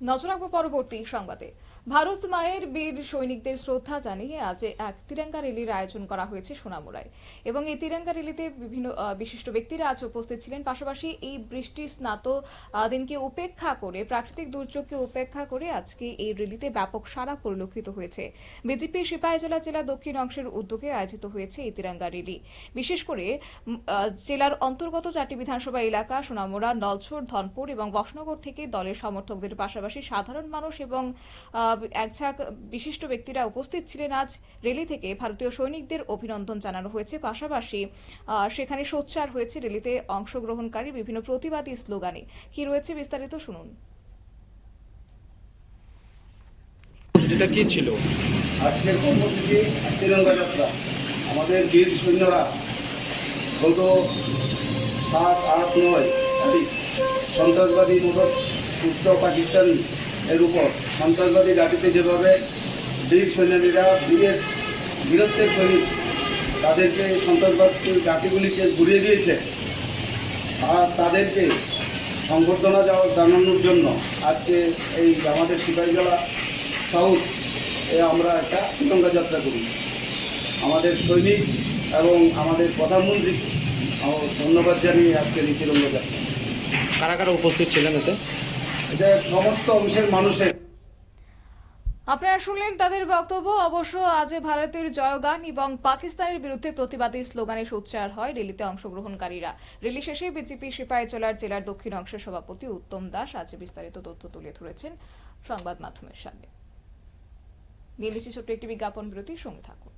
নজর রাখব পরবর্তী সংবাদে। ভারত মায়ের বীর সৈনিকদের শ্রদ্ধা জানিয়ে আজ এক তিরঙ্গা র্যালির আয়োজন করা হয়েছে সোনামুড়ায়। এবং এই তিরঙ্গা র্যালিতে বিভিন্ন বিশিষ্ট ব্যক্তিরা আজ উপস্থিত ছিলেন। পাশাপাশি এই বৃষ্টি স্নাত দিনকে উপেক্ষা করে, প্রাকৃতিক দুর্যোগকে উপেক্ষা করে আজকে এই র্যালিতে ব্যাপক সাড়া পরিলক্ষিত হয়েছে। বিজেপি সিপাহীজলা জেলা দক্ষিণ অংশের উদ্যোগে আয়োজিত হয়েছে এই তিরঙ্গা র্যালি। বিশেষ করে জেলার অন্তর্গত চারটি বিধানসভা এলাকা সোনামুড়া নলছড় ধনপুর এবং বসনগর থেকে দলের সমর্থকদের পাশাপাশি সাধারণ মানুষ এবং আহ, এক ঝাঁক বিশিষ্ট ব্যক্তিরা উপস্থিত ছিলেন আজ রেলি থেকে। ভারতীয় সৈনিকদের অভিনন্দন জানানো হয়েছে। পাশাপাশি সেখানে সোচ্চার হয়েছে র্যালিতে অংশগ্রহণকারী বিভিন্ন প্রতিবাদী স্লোগানে। কি রয়েছে বিস্তারিত শুনুন। সেটা কি ছিল? আজকের কর্মসূচি তিরঙ্গা যাত্রা আমাদের বীর সৈন্যরা গত সাত আট নয় তারিখ সন্ত্রাসবাদী মোটর সুস্থ পাকিস্তান এর উপর সন্ত্রাসবাদী ঘাটিতে যেভাবে বীর সৈন্যরা বীরের বীরত্বের সহিত তাদেরকে সন্ত্রাসবাদী ঘাটিগুলিকে ঘুরিয়ে দিয়েছে, আর তাদেরকে সংবর্ধনা জানানোর জন্য আজকে এই আমাদের সিপাহীজলা সাউথ এ আমরা একটা তিরঙ্গা যাত্রা করি। আমাদের সৈনিক এবং আমাদের প্রধানমন্ত্রী ধন্যবাদ জানিয়ে আজকের এই তিরঙ্গা যাত্রা। কারা কারা উপস্থিত ছিলেন এতে? এটা সমস্ত অংশের মানুষের। আপনারা শুনলেন তাদের বক্তব্য। অবশ্য আজ ভারতের জয়গান এবং পাকিস্তানের বিরুদ্ধে প্রতিবাদী স্লোগানে সোচ্চার হয় রেলিতে অংশগ্রহণকারীরা। রেলি শেষে বিজেপি সিপাহীজলার জেলার দক্ষিণ অংশের সভাপতি উত্তম দাস আজ বিস্তারিত তথ্য তুলে ধরেছেন সংবাদ মাধ্যমের সামনে। নিয়ে নিচ্ছি ছোট্ট একটি বিজ্ঞাপন বিরতির সঙ্গে থাকুন।